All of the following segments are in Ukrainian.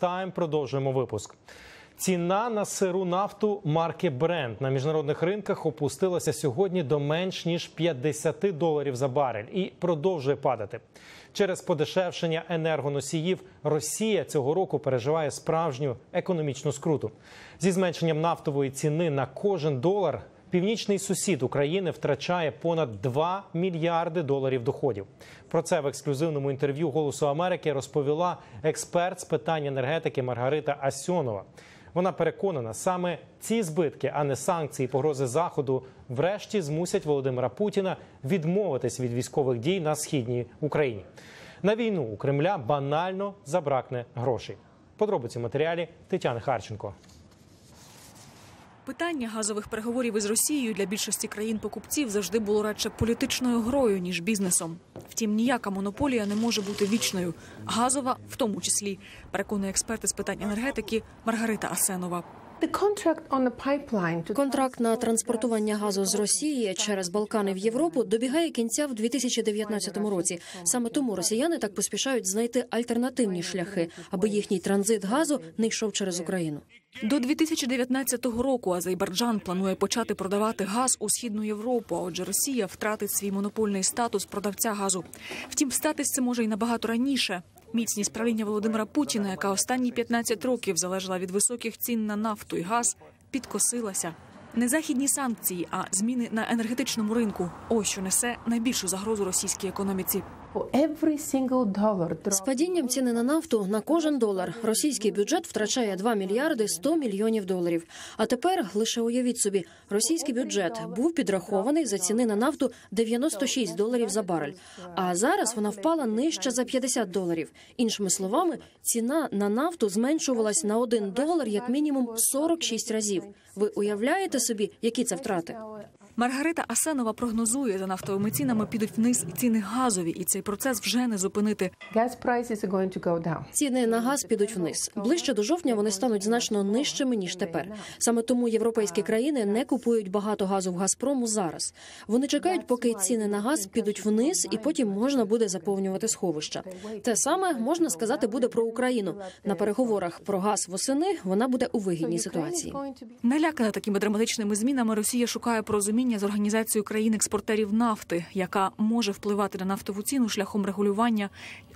Тайм продовжуємо випуск. Ціна на сиру нафту марки Brent на міжнародних ринках опустилася сьогодні до менш ніж 50 доларів за барель і продовжує падати. Через подешевшення енергоносіїв Росія цього року переживає справжню економічну скруту. Зі зменшенням нафтової ціни на кожен долар Північний сусід України втрачає понад 2 мільярди доларів доходів. Про це в ексклюзивному інтерв'ю Голосу Америки розповіла експерт з питань енергетики Маргарита Асьонова. Вона переконана, саме ці збитки, а не санкції, погрози заходу, врешті змусять Володимира Путіна відмовитись від військових дій на східній Україні. На війну у Кремля банально забракне грошей. Подробиці матеріалі Тетяни Харченко. Питання газових переговорів із Росією для більшості країн-покупців завжди було радше політичною грою ніж бізнесом. Втім, ніяка монополія не може бути вічною. Газова, в тому числі, переконує експерт з питань енергетики Маргарита Асенова. Контракт на транспортування газу з Росії через Балкани в Європу добігає кінця в 2019 році. Саме тому росіяни так поспішають знайти альтернативні шляхи, аби їхній транзит газу не йшов через Україну. До 2019 року Азербайджан планує почати продавати газ у східну Європу. А отже, Росія втратить свій монопольний статус продавця газу. Втім, статись це може й набагато раніше. Міцність правління Володимира Путіна, яка останні 15 років залежала від високих цін на нафту і газ, підкосилася. Не західні санкції, а зміни на енергетичному ринку. Ось що несе найбільшу загрозу російській економіці. З падінням ціни на нафту на кожен долар російський бюджет втрачає 2 мільярди 100 мільйонів доларів. А тепер лише уявіть собі, російський бюджет був підрахований за ціни на нафту 96 доларів за барель. А зараз вона впала нижче за 50 доларів. Іншими словами, ціна на нафту зменшувалась на 1 долар як мінімум 46 разів. Ви уявляєте собі, які це втрати? Маргарита Асенова прогнозує, за нафтовими цінами підуть вниз і ціни газові, і цей процес вже не зупинити. Ціни на газ підуть вниз. Ближче до жовтня вони стануть значно нижчими ніж тепер. Саме тому європейські країни не купують багато газу в Газпрому зараз. Вони чекають, поки ціни на газ підуть вниз, і потім можна буде заповнювати сховища. Те саме можна сказати буде про Україну на переговорах про газ восени. Вона буде у вигідній ситуації. Налякана такими драматичними змінами, Росія шукає порозуміння з організацією країн-експортерів нафти, яка може впливати на нафтову ціну шляхом регулювання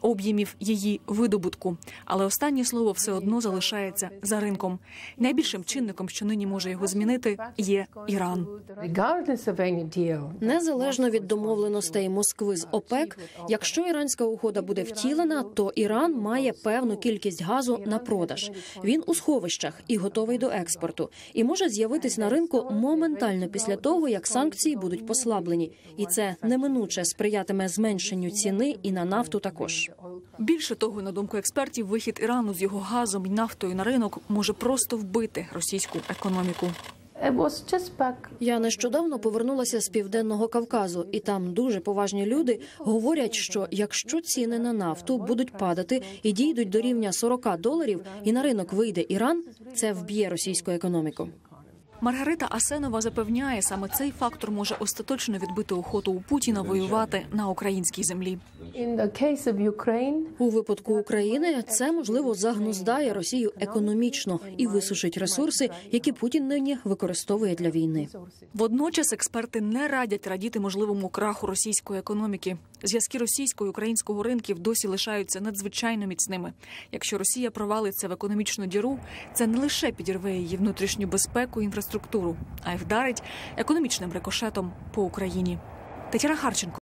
об'ємів її видобутку. Але останнє слово все одно залишається за ринком. Найбільшим чинником, що нині може його змінити, є Іран. Незалежно від домовленостей Москви з ОПЕК, якщо іранська угода буде втілена, то Іран має певну кількість газу на продаж. Він у сховищах і готовий до експорту, і може з'явитись на ринку моментально після того, як санкції будуть послаблені, і це неминуче сприятиме зменшенню ціни і на нафту також. Більше того, на думку експертів, вихід Ірану з його газом і нафтою на ринок може просто вбити російську економіку. Я нещодавно повернулася з південного Кавказу, і там дуже поважні люди говорять, що якщо ціни на нафту будуть падати і дійдуть до рівня 40 доларів, і на ринок вийде Іран, це вб'є російську економіку. Маргарита Асенова запевняє, саме цей фактор може остаточно відбити охоту у Путіна воювати на українській землі. У випадку України це можливо загнуздає Росію економічно і висушить ресурси, які Путін нині використовує для війни. Водночас експерти не радять радіти можливому краху російської економіки. Зв'язки російського і українського ринків досі лишаються надзвичайно міцними. Якщо Росія провалиться в економічну діру, це не лише підірве її внутрішню безпеку і інфраструктуру, а й вдарить економічним рикошетом по Україні. Тетяна Харченко.